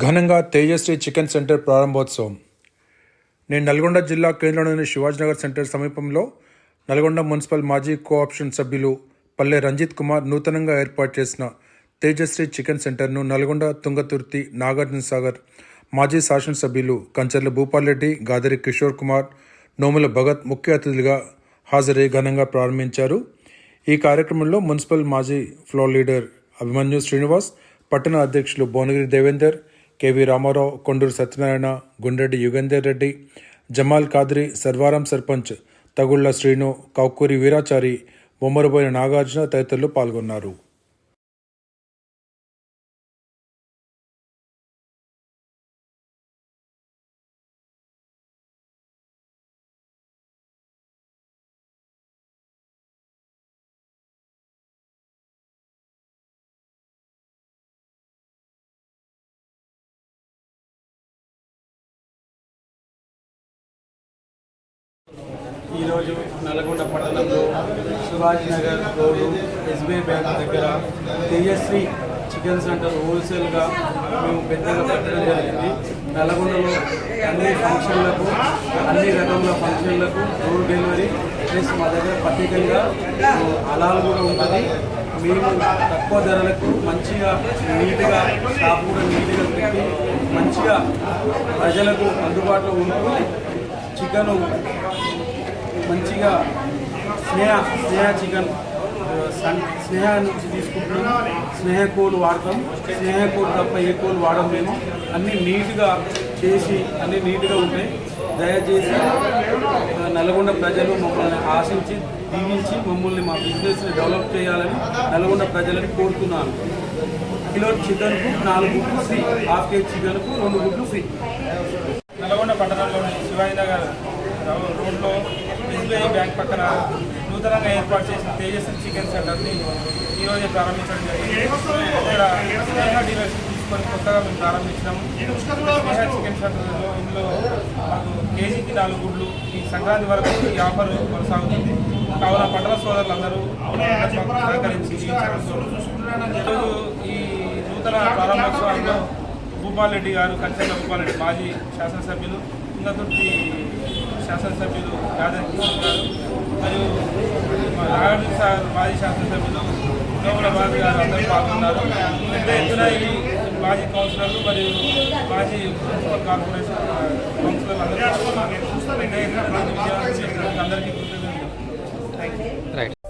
ఘనంగా Tejasri chicken centre ప్రారంభోత్సవం. నేను నల్గొండ జిల్లా కేంద్రంలోని శివాజీనగర్ సెంటర్ సమీపంలో నల్గొండ మున్సిపల్ మాజీ కోఆప్షన్ సభ్యులు పల్లె రంజిత్ కుమార్ నూతనంగా ఏర్పాటు చేసిన తేజశ్రీ చికెన్ సెంటర్ను నల్గొండ తుంగతుర్తి నాగార్జున సాగర్ మాజీ శాసనసభ్యులు కంచర్ల భూపాల్రెడ్డి గాదరి కిషోర్ కుమార్ నోముల భగత్ ముఖ్య అతిథులుగా హాజరై ఘనంగా ప్రారంభించారు. ఈ కార్యక్రమంలో మున్సిపల్ మాజీ ఫ్లోర్ లీడర్ అభిమన్యు శ్రీనివాస్ పట్టణ అధ్యక్షులు భువనగిరి దేవేందర్ కెవి రామారావు కొండూరు సత్యనారాయణ గుండ్రెడ్డి యుగేందర్ రెడ్డి జమాల్ కాద్రి సర్వారం సర్పంచ్ తగుళ్ళ శ్రీను కౌకూరి వీరాచారి బొమ్మరబోయిన నాగార్జున తదితరులు పాల్గొన్నారు. ఈరోజు నల్గొండ పట్టణంలో శివాజీనగర్ రోడ్డు ఎస్బీఐ బ్యాంక్ దగ్గర తేజశ్రీ చికెన్ సెంటర్ హోల్సేల్గా మేము పెద్దగా పెట్టడం జరిగింది. నల్గొండలో అన్ని ఫంక్షన్లకు అన్ని రకముల ఫంక్షన్లకు డోర్ డెలివరీ ప్లస్ మా దగ్గర ప్రత్యేకంగా అలాలు కూడా ఉంటుంది. మేము తక్కువ ధరలకు మంచిగా నీట్గా షాప్ కూడా నీట్గా పెట్టి మంచిగా ప్రజలకు అందుబాటులో ఉంటూ చికెను మంచిగా స్నేహ స్నేహ చికెన్ స్నేహ నుంచి తీసుకుంటున్నాం. స్నేహ కోళ్ళు వాడతాం. స్నేహ కోళ్ళు తప్ప ఏ కోళ్ళు వాడడం మేము. అన్నీ నీట్గా చేసి అన్నీ నీట్గా ఉంటాయి. దయచేసి నల్గొండ ప్రజలు మమ్మల్ని ఆశించి దీవించి మమ్మల్ని మా బిజినెస్ని డెవలప్ చేయాలని నల్గొండ ప్రజలని కోరుతున్నాను. కిలో చికెన్కు నాలుగు గుడ్లు ఫ్రీ హాఫ్ కేజీ చికెన్కు రెండు గుడ్లు ఫ్రీ. నల్గొండ పట్టణంలోని శివాజీనగర్ రో- రోడ్లో ఎస్బీఐ బ్యాంక్ పక్కన నూతనంగా ఏర్పాటు చేసిన తేజస్ చికెన్ సెంటర్ని ఈరోజే ప్రారంభించడం జరిగింది. ఇక్కడ స్నేహ డీలర్షిప్ తీసుకొని కొత్తగా మేము ప్రారంభించినాము. స్నేహ చికెన్ సెంటర్లో ఇందులో మాకు కేజీకి నాలుగు గుడ్లు ఈ సంక్రాంతి వరకు ఈ ఆఫర్ కొనసాగుతుంది. కావున పట్టణ సోదరులందరూ సహకరించి ఈ ఈరోజు ఈ నూతన ప్రారంభోత్సవాల్లో భూపాల్ రెడ్డి గారు కంచెల భూపాల్ రెడ్డి మాజీ శాసనసభ్యులు తుంగతుర్తి శాసనసభ్యులు రాధాకృష్ణ గారు మరియు నాగార్జున సార్ మాజీ శాసనసభ్యులు నోముల బాబు గారు అందరూ పాల్గొన్నారు. పెద్ద ఎత్తున ఈ మాజీ కౌన్సిలర్లు మరియు మాజీ మున్సిపల్ కార్పొరేషన్ కౌన్సిలర్లు అందరూ పాల్గొన్నారు. అందరికీ కృతజ్ఞతలు. Thank you